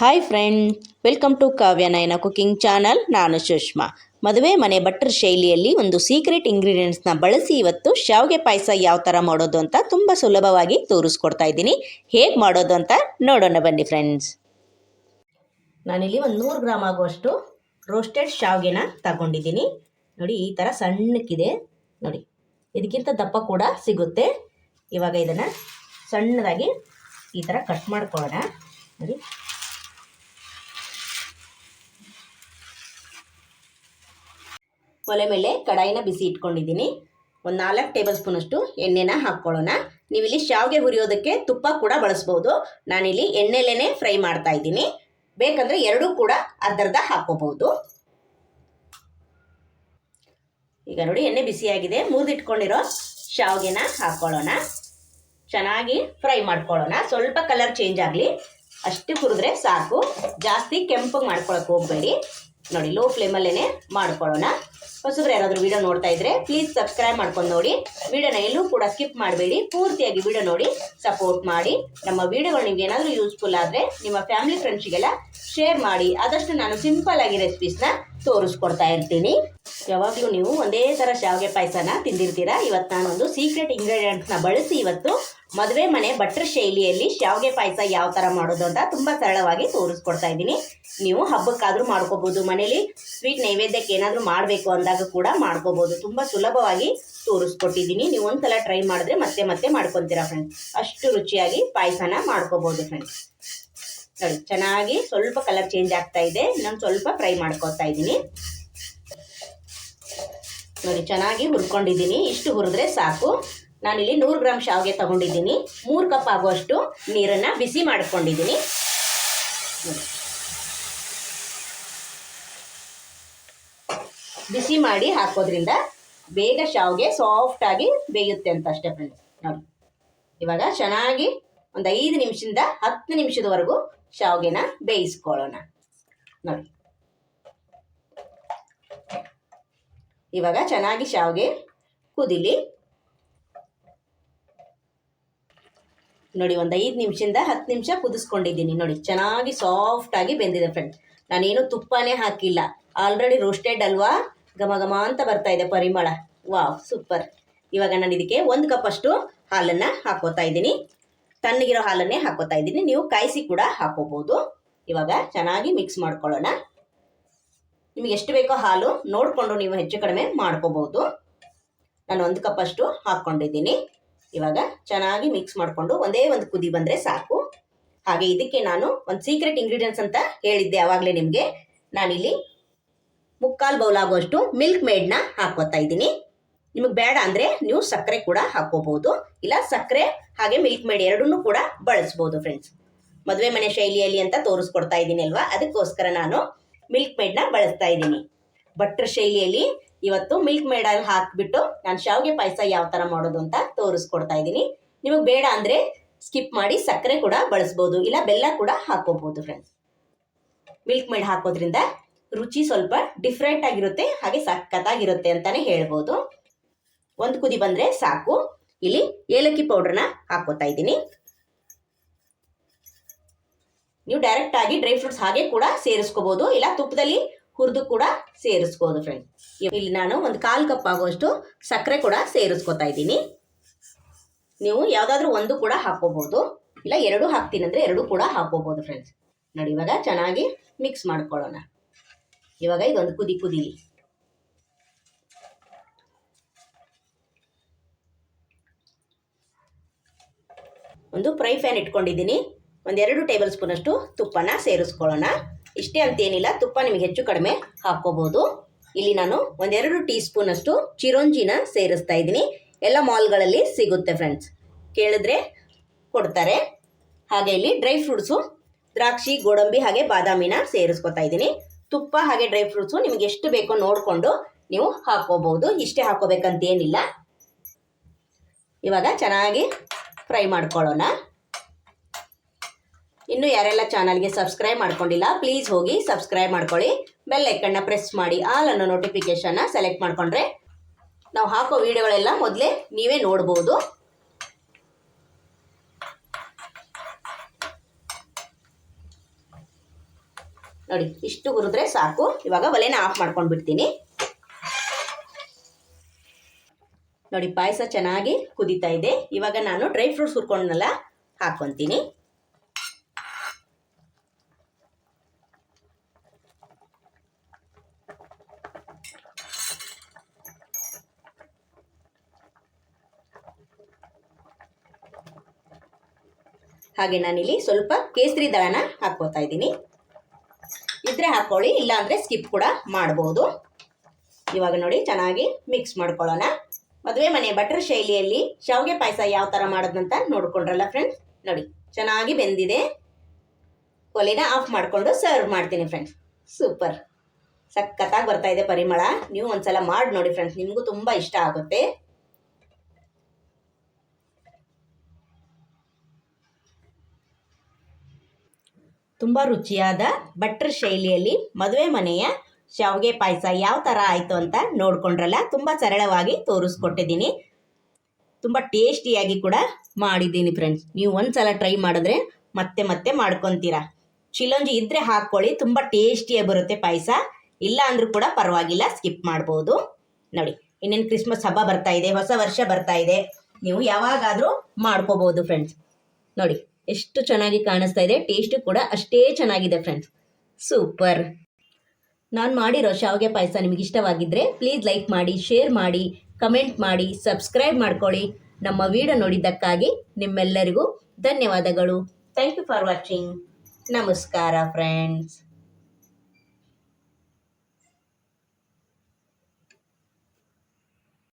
Hi friend welcome to Kavyanayana cooking channel ನಾನು ಸುಷ್ಮಾ. ಮದುವೆ ಮನೆ ಬಟರ್ ಶೈಲಿಯಲ್ಲಿ ಒಂದು ಸೀಕ್ರೆಟ್ ಇಂಗ್ರೀಡಿಯೆಂಟ್ಸ್ನ ಬಳಸಿ ಇವತ್ತು ಶಾವಿಗೆ ಪಾಯಸ ಯಾವ ಥರ ಮಾಡೋದು ಅಂತ ತುಂಬ ಸುಲಭವಾಗಿ ತೋರಿಸ್ಕೊಡ್ತಾ ಇದ್ದೀನಿ. ಹೇಗೆ ಮಾಡೋದು ಅಂತ ನೋಡೋಣ ಬನ್ನಿ ಫ್ರೆಂಡ್ಸ್ ನಾನಿಲ್ಲಿ ಒಂದು ನೂರು ಗ್ರಾಮ್ ಆಗುವಷ್ಟು ರೋಸ್ಟೆಡ್ ಶಾವಿಗೆನ ತಗೊಂಡಿದ್ದೀನಿ. ನೋಡಿ, ಈ ಥರ ಸಣ್ಣಕ್ಕಿದೆ. ನೋಡಿ, ಇದಕ್ಕಿಂತ ದಪ್ಪ ಕೂಡ ಸಿಗುತ್ತೆ. ಇವಾಗ ಇದನ್ನು ಸಣ್ಣದಾಗಿ ಈ ಥರ ಕಟ್ ಮಾಡ್ಕೊಳ್ಳೋಣ. ನೋಡಿ ಒಲೆ ಮೇಲೆ ಕಡಾಯಿನ ಬಿಸಿ ಇಟ್ಕೊಂಡಿದ್ದೀನಿ. ಒಂದು ನಾಲ್ಕು ಟೇಬಲ್ ಸ್ಪೂನಷ್ಟು ಎಣ್ಣೆನ ಹಾಕ್ಕೊಳ್ಳೋಣ. ನೀವಿಲ್ಲಿ ಶಾವಿಗೆ ಹುರಿಯೋದಕ್ಕೆ ತುಪ್ಪ ಕೂಡ ಬಳಸ್ಬೋದು. ನಾನಿಲ್ಲಿ ಎಣ್ಣೆಲೇ ಫ್ರೈ ಮಾಡ್ತಾ ಇದ್ದೀನಿ. ಬೇಕಂದರೆ ಎರಡೂ ಕೂಡ ಅರ್ಧರ್ಧ ಹಾಕ್ಕೋಬಹುದು. ಈಗ ನೋಡಿ, ಎಣ್ಣೆ ಬಿಸಿಯಾಗಿದೆ ಮುರಿದಿಟ್ಕೊಂಡಿರೋ ಶಾವಿಗೆನ ಹಾಕ್ಕೊಳ್ಳೋಣ. ಚೆನ್ನಾಗಿ ಫ್ರೈ ಮಾಡ್ಕೊಳ್ಳೋಣ. ಸ್ವಲ್ಪ ಕಲರ್ ಚೇಂಜ್ ಆಗಲಿ. ಅಷ್ಟು ಹುರಿದ್ರೆ ಸಾಕು. ಜಾಸ್ತಿ ಕೆಂಪಗೆ ಮಾಡ್ಕೊಳಕ್ಕೆ ಹೋಗಬೇಡಿ. ನೋಡಿ ಲೋ ಫ್ಲೇಮಲ್ಲೇ ಮಾಡ್ಕೊಳ್ಳೋಣ. ಹೊಸಬ್ರು ಯಾರಾದರೂ ವಿಡಿಯೋ ನೋಡ್ತಾ ಇದ್ರೆ ಪ್ಲೀಸ್ ಸಬ್ಸ್ಕ್ರೈಬ್ ಮಾಡ್ಕೊಂಡು ನೋಡಿ. ವಿಡಿಯೋನ ಎಲ್ಲೂ ಕೂಡ ಸ್ಕಿಪ್ ಮಾಡಬೇಡಿ. ಪೂರ್ತಿಯಾಗಿ ವಿಡಿಯೋ ನೋಡಿ ಸಪೋರ್ಟ್ ಮಾಡಿ. ನಮ್ಮ ವಿಡಿಯೋಗಳು ನಿಮ್ಗೆ ಏನಾದರೂ ಯೂಸ್ಫುಲ್ ಆದರೆ ನಿಮ್ಮ ಫ್ಯಾಮಿಲಿ ಫ್ರೆಂಡ್ಸಿಗೆಲ್ಲ ಶೇರ್ ಮಾಡಿ. ಆದಷ್ಟು ನಾನು ಸಿಂಪಲ್ ಆಗಿ ರೆಸಿಪೀಸ್ನ ತೋರಿಸ್ಕೊಡ್ತಾ ಇರ್ತೀನಿ. ಯಾವಾಗಲೂ ನೀವು ಒಂದೇ ಥರ ಶಾವಿಗೆ ಪಾಯಸನ ತಿಂದಿರ್ತೀರಾ? ಇವತ್ತು ನಾನೊಂದು ಸೀಕ್ರೆಟ್ ಇಂಗ್ರೀಡಿಯೆಂಟ್ಸ್ನ ಬಳಸಿ ಇವತ್ತು ಮದುವೆ ಮನೆ ಭಟ್ರ ಶೈಲಿಯಲ್ಲಿ ಶಾವಿಗೆ ಪಾಯಸ ಯಾವ ಥರ ಮಾಡೋದು ಅಂತ ತುಂಬ ಸರಳವಾಗಿ ತೋರಿಸ್ಕೊಡ್ತಾ ಇದ್ದೀನಿ. ನೀವು ಹಬ್ಬಕ್ಕಾದರೂ ಮಾಡ್ಕೋಬೋದು. ಮನೇಲಿ ಸ್ವೀಟ್ ನೈವೇದ್ಯಕ್ಕೆ ಏನಾದರೂ ಮಾಡಬೇಕು ಅಂದಾಗ ಕೂಡ ಮಾಡ್ಕೋಬೋದು. ತುಂಬ ಸುಲಭವಾಗಿ ತೋರಿಸ್ಕೊಟ್ಟಿದ್ದೀನಿ. ನೀವು ಒಂದ್ಸಲ ಟ್ರೈ ಮಾಡಿದ್ರೆ ಮತ್ತೆ ಮತ್ತೆ ಮಾಡ್ಕೊತೀರಾ ಫ್ರೆಂಡ್ಸ್ ಅಷ್ಟು ರುಚಿಯಾಗಿ ಪಾಯಸನ ಮಾಡ್ಕೋಬೋದು ಫ್ರೆಂಡ್ಸ್ ನೋಡಿ ಚೆನ್ನಾಗಿ ಸ್ವಲ್ಪ ಕಲರ್ ಚೇಂಜ್ ಆಗ್ತಾ ಇದೆ. ನಾನು ಸ್ವಲ್ಪ ಫ್ರೈ ಮಾಡ್ಕೊತಾ ಇದ್ದೀನಿ. ನೋಡಿ, ಚೆನ್ನಾಗಿ ಹುರ್ಕೊಂಡಿದ್ದೀನಿ. ಇಷ್ಟು ಹುರಿದ್ರೆ ಸಾಕು. ನಾನಿಲ್ಲಿ ನೂರು ಗ್ರಾಮ್ ಶಾವಿಗೆ ತಗೊಂಡಿದ್ದೀನಿ. ಮೂರು ಕಪ್ ಆಗುವಷ್ಟು ನೀರನ್ನು ಬಿಸಿ ಮಾಡ್ಕೊಂಡಿದ್ದೀನಿ. ಬಿಸಿ ಮಾಡಿ ಹಾಕೋದ್ರಿಂದ ಬೇಗ ಶಾವಿಗೆ ಸಾಫ್ಟಾಗಿ ಬೇಯುತ್ತೆ ಅಂತ ಅಷ್ಟೇ ಫ್ರೆಂಡ್ಸ್ ನೋಡಿ. ಇವಾಗ ಚೆನ್ನಾಗಿ ಒಂದು ಐದು ನಿಮಿಷದಿಂದ ಹತ್ತು ನಿಮಿಷದವರೆಗೂ ಶಾವಿಗೆನ ಬೇಯಿಸ್ಕೊಳ್ಳೋಣ. ನೋಡಿ. ಇವಾಗ ಚೆನ್ನಾಗಿ ಶಾವಿಗೆ ಕುದಿಲಿ. ನೋಡಿ, ಒಂದು ಐದು ನಿಮಿಷದಿಂದ ಹತ್ತು ನಿಮಿಷ ಕುದಿಸ್ಕೊಂಡಿದ್ದೀನಿ. ನೋಡಿ, ಚೆನ್ನಾಗಿ ಸಾಫ್ಟಾಗಿ ಬೆಂದಿದೆ ಫ್ರೆಂಡ್ ನಾನೇನು ತುಪ್ಪನೇ ಹಾಕಿಲ್ಲ. ಆಲ್ರೆಡಿ ರೋಸ್ಟೆಡ್ ಅಲ್ವಾ? ಘಮ ಘಮ ಅಂತ ಬರ್ತಾ ಇದೆ ಪರಿಮಳ. ವಾವ್ ಸೂಪರ್ ಇವಾಗ ನಾನು ಇದಕ್ಕೆ ಒಂದು ಕಪ್ಪಷ್ಟು ಹಾಲನ್ನು ಹಾಕೋತಾ ಇದ್ದೀನಿ. ತಣ್ಣಗಿರೋ ಹಾಲನ್ನೇ ಹಾಕೋತಾ ಇದ್ದೀನಿ. ನೀವು ಕಾಯಿಸಿ ಕೂಡ ಹಾಕೋಬೋದು. ಇವಾಗ ಚೆನ್ನಾಗಿ ಮಿಕ್ಸ್ ಮಾಡ್ಕೊಳ್ಳೋಣ. ನಿಮಗೆ ಎಷ್ಟು ಬೇಕೋ ಹಾಲು ನೋಡಿಕೊಂಡು ನೀವು ಹೆಚ್ಚು ಕಡಿಮೆ ಮಾಡ್ಕೋಬಹುದು ನಾನು ಒಂದು ಕಪ್ಪಷ್ಟು ಹಾಕ್ಕೊಂಡಿದ್ದೀನಿ ಇವಾಗ ಚೆನ್ನಾಗಿ ಮಿಕ್ಸ್ ಮಾಡಿಕೊಂಡು ಒಂದೇ ಒಂದು ಕುದಿ ಬಂದರೆ ಸಾಕು. ಹಾಗೆ ಇದಕ್ಕೆ ನಾನು ಒಂದು ಸೀಕ್ರೆಟ್ ಇಂಗ್ರೀಡಿಯೆಂಟ್ಸ್ ಅಂತ ಹೇಳಿದ್ದೆ ಆವಾಗಲೇ ನಿಮಗೆ. ನಾನಿಲ್ಲಿ ಮುಕ್ಕಾಲು ಬೌಲ್ ಆಗುವಷ್ಟು ಮಿಲ್ಕ್ ಮೇಡ್ನ ಹಾಕೋತಾ ಇದ್ದೀನಿ. ನಿಮಗೆ ಬೇಡ ಅಂದರೆ ನೀವು ಸಕ್ಕರೆ ಕೂಡ ಹಾಕೋಬಹುದು ಇಲ್ಲ ಸಕ್ಕರೆ ಹಾಗೆ ಮಿಲ್ಕ್ ಮೇಡ್ ಎರಡನ್ನೂ ಕೂಡ ಬಳಸ್ಬೋದು ಫ್ರೆಂಡ್ಸ್ ಮದುವೆ ಮನೆ ಶೈಲಿಯಲ್ಲಿ ಅಂತ ತೋರಿಸ್ಕೊಡ್ತಾ ಇದ್ದೀನಿ ಅಲ್ವಾ? ಅದಕ್ಕೋಸ್ಕರ ನಾನು ಮಿಲ್ಕ್ ಮೇಡ್ನ ಬಳಸ್ತಾ ಇದ್ದೀನಿ. ಭಟ್ರ ಶೈಲಿಯಲ್ಲಿ ಇವತ್ತು ಮಿಲ್ಕ್ ಮೇಡಲ್ಲಿ ಹಾಕಿಬಿಟ್ಟು ನಾನು ಶಾವಿಗೆ ಪಾಯಸ ಯಾವ ಥರ ಮಾಡೋದು ಅಂತ ತೋರಿಸ್ಕೊಡ್ತಾ ಇದ್ದೀನಿ. ನಿಮಗೆ ಬೇಡ ಅಂದರೆ ಸ್ಕಿಪ್ ಮಾಡಿ ಸಕ್ಕರೆ ಕೂಡ ಬಳಸ್ಬೋದು, ಇಲ್ಲ ಬೆಲ್ಲ ಕೂಡ ಹಾಕೋಬಹುದು ಫ್ರೆಂಡ್ಸ್ ಮಿಲ್ಕ್ ಮೇಡ್ ಹಾಕೋದ್ರಿಂದ ರುಚಿ ಸ್ವಲ್ಪ ಡಿಫ್ರೆಂಟ್ ಆಗಿರುತ್ತೆ, ಹಾಗೆ ಸಖತ್ತಾಗಿರುತ್ತೆ ಅಂತಾನೆ ಹೇಳ್ಬೋದು. ಒಂದು ಕುದಿ ಬಂದರೆ ಸಾಕು. ಇಲ್ಲಿ ಏಲಕ್ಕಿ ಪೌಡ್ರನ್ನ ಹಾಕೋತಾ ಇದ್ದೀನಿ. ನೀವು ಡೈರೆಕ್ಟ್ ಆಗಿ ಡ್ರೈ ಫ್ರೂಟ್ಸ್ ಹಾಗೆ ಕೂಡ ಸೇರಿಸ್ಕೋಬಹುದು ಇಲ್ಲ ತುಪ್ಪದಲ್ಲಿ ಹುರಿದು ಕೂಡ ಸೇರಿಸ್ಬೋದು ಫ್ರೆಂಡ್ಸ್ ಇಲ್ಲಿ ನಾನು ಒಂದು ಕಾಲು ಕಪ್ ಆಗುವಷ್ಟು ಸಕ್ಕರೆ ಕೂಡ ಸೇರಿಸ್ಕೊತಾ ಇದ್ದೀನಿ. ನೀವು ಯಾವುದಾದ್ರೂ ಒಂದು ಕೂಡ ಹಾಕೋಬಹುದು ಇಲ್ಲ, ಎರಡು ಹಾಕ್ತೀನಿ ಅಂದರೆ ಎರಡು ಕೂಡ ಹಾಕೋಬಹುದು ಫ್ರೆಂಡ್ಸ್ ನೋಡಿ, ಇವಾಗ ಚೆನ್ನಾಗಿ ಮಿಕ್ಸ್ ಮಾಡ್ಕೊಳ್ಳೋಣ. ಇವಾಗ ಇದೊಂದು ಕುದಿ ಕುದಿಲಿ ಒಂದು ಫ್ರೈ ಫ್ಯಾನ್ ಇಟ್ಕೊಂಡಿದ್ದೀನಿ. ಒಂದೆರಡು ಟೇಬಲ್ ಸ್ಪೂನಷ್ಟು ತುಪ್ಪನ ಸೇರಿಸ್ಕೊಳ್ಳೋಣ. ಇಷ್ಟೇ ಅಂತೇನಿಲ್ಲ ತುಪ್ಪ ನಿಮಗೆ ಹೆಚ್ಚು ಕಡಿಮೆ ಹಾಕ್ಕೋಬೋದು. ಇಲ್ಲಿ ನಾನು ಒಂದೆರಡು ಟೀ ಸ್ಪೂನಷ್ಟು ಚಿರೋಂಜಿನ ಸೇರಿಸ್ತಾ ಇದ್ದೀನಿ. ಎಲ್ಲ ಮಾಲ್ಗಳಲ್ಲಿ ಸಿಗುತ್ತೆ ಫ್ರೆಂಡ್ಸ್ ಕೇಳಿದ್ರೆ ಕೊಡ್ತಾರೆ. ಹಾಗೆ ಇಲ್ಲಿ ಡ್ರೈ ಫ್ರೂಟ್ಸು ದ್ರಾಕ್ಷಿ, ಗೋಡಂಬಿ ಹಾಗೆ ಬಾದಾಮಿನ ಸೇರಿಸ್ಕೊತಾ ಇದ್ದೀನಿ. ತುಪ್ಪ ಹಾಗೆ ಡ್ರೈ ಫ್ರೂಟ್ಸು ನಿಮಗೆ ಎಷ್ಟು ಬೇಕೋ ನೋಡಿಕೊಂಡು ನೀವು ಹಾಕ್ಕೋಬಹುದು ಇಷ್ಟೇ ಹಾಕೋಬೇಕಂತ ಏನಿಲ್ಲ ಇವಾಗ ಚೆನ್ನಾಗಿ ಫ್ರೈ ಮಾಡ್ಕೊಳ್ಳೋಣ. ಇನ್ನು ಯಾರೆಲ್ಲ ಚಾನಲ್ಗೆ ಸಬ್ಸ್ಕ್ರೈಬ್ ಮಾಡ್ಕೊಂಡಿಲ್ಲ ಪ್ಲೀಸ್ ಹೋಗಿ ಸಬ್ಸ್ಕ್ರೈಬ್ ಮಾಡ್ಕೊಳ್ಳಿ. ಬೆಲ್ ಐಕನ್ನ ಪ್ರೆಸ್ ಮಾಡಿ ಆಲ್ ಅನ್ನೋ ನೋಟಿಫಿಕೇಶನ್ನ ಸೆಲೆಕ್ಟ್ ಮಾಡಿಕೊಂಡ್ರೆ ನಾವು ಹಾಕೋ ವಿಡಿಯೋಗಳೆಲ್ಲ ಮೊದಲೇ ನೀವೇ ನೋಡ್ಬೋದು. ನೋಡಿ, ಇಷ್ಟು ಹುರಿದ್ರೆ ಸಾಕು. ಇವಾಗ ಒಲೆನ ಆಫ್ ಮಾಡ್ಕೊಂಡು ಬಿಡ್ತೀನಿ. ನೋಡಿ, ಪಾಯಸ ಚೆನ್ನಾಗಿ ಕುದೀತಾ ಇದೆ. ಇವಾಗ ನಾನು ಡ್ರೈ ಫ್ರೂಟ್ಸ್ ಹುರ್ಕೊಂಡನೆಲ್ಲ ಹಾಕ್ಕೊತೀನಿ ಹಾಗೆ ನಾನಿಲ್ಲಿ ಸ್ವಲ್ಪ ಕೇಸರಿ ದಳನ ಹಾಕ್ಕೋತಾ ಇದ್ದೀನಿ. ಇದ್ರೆ ಹಾಕ್ಕೊಳ್ಳಿ ಇಲ್ಲಾಂದರೆ ಸ್ಕಿಪ್ ಕೂಡ ಮಾಡ್ಬೋದು. ಇವಾಗ ನೋಡಿ, ಚೆನ್ನಾಗಿ ಮಿಕ್ಸ್ ಮಾಡ್ಕೊಳ್ಳೋಣ. ಮದುವೆ ಮನೆ ಬಟರ್ ಶೈಲಿಯಲ್ಲಿ ಶಾವಿಗೆ ಪಾಯಸ ಯಾವ ಥರ ಮಾಡೋದಂತ ನೋಡ್ಕೊಂಡ್ರಲ್ಲ ಫ್ರೆಂಡ್ಸ್ ನೋಡಿ, ಚೆನ್ನಾಗಿ ಬೆಂದಿದೆ. ಒಲೆನ ಆಫ್ ಮಾಡಿಕೊಂಡು ಸರ್ವ್ ಮಾಡ್ತೀನಿ ಫ್ರೆಂಡ್ಸ್ ಸೂಪರ್ ಸಖತ್ತಾಗಿ ಬರ್ತಾ ಇದೆ ಪರಿಮಳ. ನೀವು ಒಂದ್ಸಲ ಮಾಡಿ ನೋಡಿ ಫ್ರೆಂಡ್ಸ್ ನಿಮಗೂ ತುಂಬ ಇಷ್ಟ ಆಗುತ್ತೆ. ತುಂಬ ರುಚಿಯಾದ ಭಟ್ರ ಶೈಲಿಯಲ್ಲಿ ಮದುವೆ ಮನೆಯ ಶಾವಿಗೆ ಪಾಯಸ ಯಾವ ಥರ ಆಯಿತು ಅಂತ ನೋಡ್ಕೊಂಡ್ರಲ್ಲ, ತುಂಬ ಸರಳವಾಗಿ ತೋರಿಸ್ಕೊಟ್ಟಿದ್ದೀನಿ. ತುಂಬ ಟೇಸ್ಟಿಯಾಗಿ ಕೂಡ ಮಾಡಿದ್ದೀನಿ ಫ್ರೆಂಡ್ಸ್ ನೀವು ಒಂದು ಸಲ ಟ್ರೈ ಮಾಡಿದ್ರೆ ಮತ್ತೆ ಮತ್ತೆ ಮಾಡ್ಕೊತೀರಾ. ಚಿಲೋಂಜಿ ಇದ್ದರೆ ಹಾಕ್ಕೊಳ್ಳಿ, ತುಂಬ ಟೇಸ್ಟಿಯಾಗಿ ಬರುತ್ತೆ ಪಾಯಸ. ಇಲ್ಲ ಅಂದರೂ ಕೂಡ ಪರವಾಗಿಲ್ಲ ಸ್ಕಿಪ್ ಮಾಡ್ಬೋದು. ನೋಡಿ, ಇನ್ನೇನು ಕ್ರಿಸ್ಮಸ್ ಹಬ್ಬ ಬರ್ತಾ ಇದೆ, ಹೊಸ ವರ್ಷ ಬರ್ತಾ ಇದೆ. ನೀವು ಯಾವಾಗಾದರೂ ಮಾಡ್ಕೋಬೋದು ಫ್ರೆಂಡ್ಸ್ ನೋಡಿ ಎಷ್ಟು ಚೆನ್ನಾಗಿ ಕಾಣಿಸ್ತಾ ಇದೆ ಟೇಸ್ಟು ಕೂಡ ಅಷ್ಟೇ ಚೆನ್ನಾಗಿದೆ ಫ್ರೆಂಡ್ಸ್ ಸೂಪರ್ ನಾನು ಮಾಡಿರೋ ಶಾವಿಗೆ ಪಾಯಸ ನಿಮಗೆ ಇಷ್ಟವಾಗಿದ್ದರೆ ಪ್ಲೀಸ್ ಲೈಕ್ ಮಾಡಿ ಶೇರ್ ಮಾಡಿ ಕಮೆಂಟ್ ಮಾಡಿ ಸಬ್ಸ್ಕ್ರೈಬ್ ಮಾಡ್ಕೊಳ್ಳಿ. ನಮ್ಮ ವಿಡಿಯೋ ನೋಡಿದ್ದಕ್ಕಾಗಿ ನಿಮ್ಮೆಲ್ಲರಿಗೂ ಧನ್ಯವಾದಗಳು. ಥ್ಯಾಂಕ್ ಯು ಫಾರ್ ವಾಚಿಂಗ್ ನಮಸ್ಕಾರ ಫ್ರೆಂಡ್ಸ್